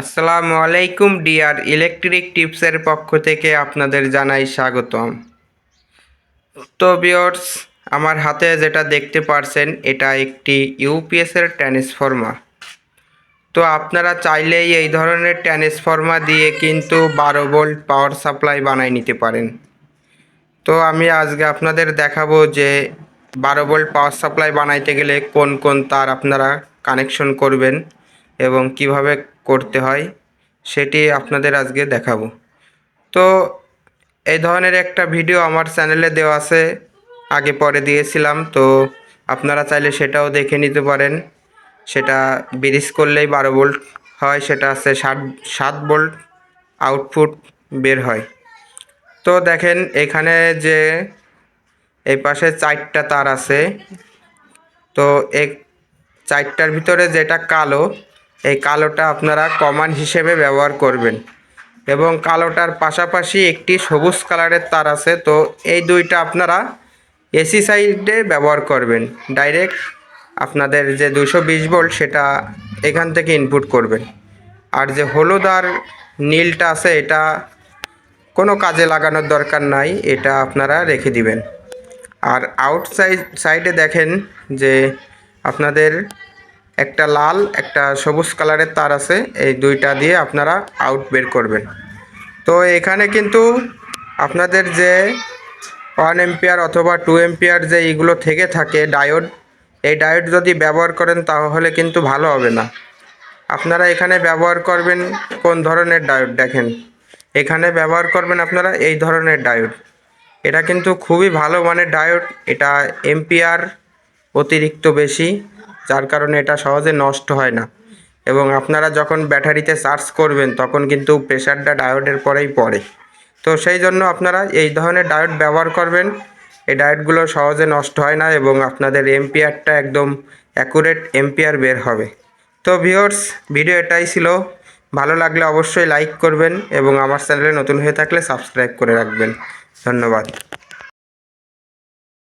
আসসালামু আলাইকুম, deer electric টিপসের পক্ষ থেকে আপনাদের জানাই স্বাগতম। তো বিয়র্স আমার হাতে যেটা দেখতে পারছেন, এটা একটি ইউপিএসের ট্রান্সফর্মার। তো আপনারা চাইলেই এই ধরনের ট্রান্সফর্মার দিয়ে কিন্তু বারো ভোল্ট পাওয়ার সাপ্লাই বানাই নিতে পারেন। তো আমি আজকে আপনাদের দেখাবো যে বারো ভোল্ট পাওয়ার সাপ্লাই বানাইতে গেলে কোন কোন তার আপনারা কানেকশন করবেন এবং কীভাবে করতে হয়, সেটি আপনাদের আজকে দেখাবো। তো এই ধরনের একটা ভিডিও আমার চ্যানেলে দেওয়া আছে, আগে পরে দিয়েছিলাম, তো আপনারা চাইলে সেটাও দেখে নিতে পারেন। সেটা ব্রিজ করলেই বারো ভোল্ট হয়, সেটা আছে ষাট সাত ভোল্ট আউটপুট বের হয়। তো দেখেন এখানে যে এই পাশে চারটা তার আছে, তো এক, চারটার ভিতরে যেটা কালো এই কালোটা আপনারা কমান হিসেবে ব্যবহার করবেন। এবং কালোটার পাশাপাশি একটি সবুজ কালারের তার আছে, তো এই দুইটা আপনারা এসি সাইডে ব্যবহার করবেন। ডাইরেক্ট আপনাদের যে দুশো বিশ ভোল্ট সেটা এখান থেকে ইনপুট করবেন। আর যে হলুদ আর নীলটা আছে, এটা কোনো কাজে লাগানোর দরকার নাই, এটা আপনারা রেখে দিবেন। আর আউটসাইড সাইডে দেখেন যে আপনাদের একটা লাল, একটা সবুজ কালারের তার আছে। এই দুইটা দিয়ে আপনারা আউট বের করবেন। তো এখানে কিন্তু আপনাদের যে ওয়ান এম্পিয়ার অথবা টু এম্পিয়ার যে এইগুলো থেকে থাকে ডায়োড এই ডায়োড যদি ব্যবহার করেন তাহলে কিন্তু ভালো হবে না। আপনারা এখানে ব্যবহার করবেন কোন ধরনের ডায়োড দেখেন। এখানে ব্যবহার করবেন আপনারা এই ধরনের ডায়োড এটা কিন্তু খুবই ভালো মানের ডায়োড এটা এম্পিয়ার অতিরিক্ত বেশি। যার কারণে এটা সহজে নষ্ট হয় না। এবং আপনারা যখন ব্যাটারিতে চার্জ করবেন, তখন কিন্তু প্রেশারটা ডায়োডের পরেই পড়ে। তো সেই জন্য আপনারা এই ধরনের ডায়োড ব্যবহার করবেন। এই ডায়োডগুলো সহজে নষ্ট হয় না এবং আপনাদের এম্পিয়ারটা একদম অ্যাকুরেট এম্পিয়ার বের হবে। তো ভিওর্স ভিডিও এটাই ছিল। ভালো লাগলে অবশ্যই লাইক করবেন এবং আমার চ্যানেলে নতুন হয়ে থাকলে সাবস্ক্রাইব করে রাখবেন। ধন্যবাদ।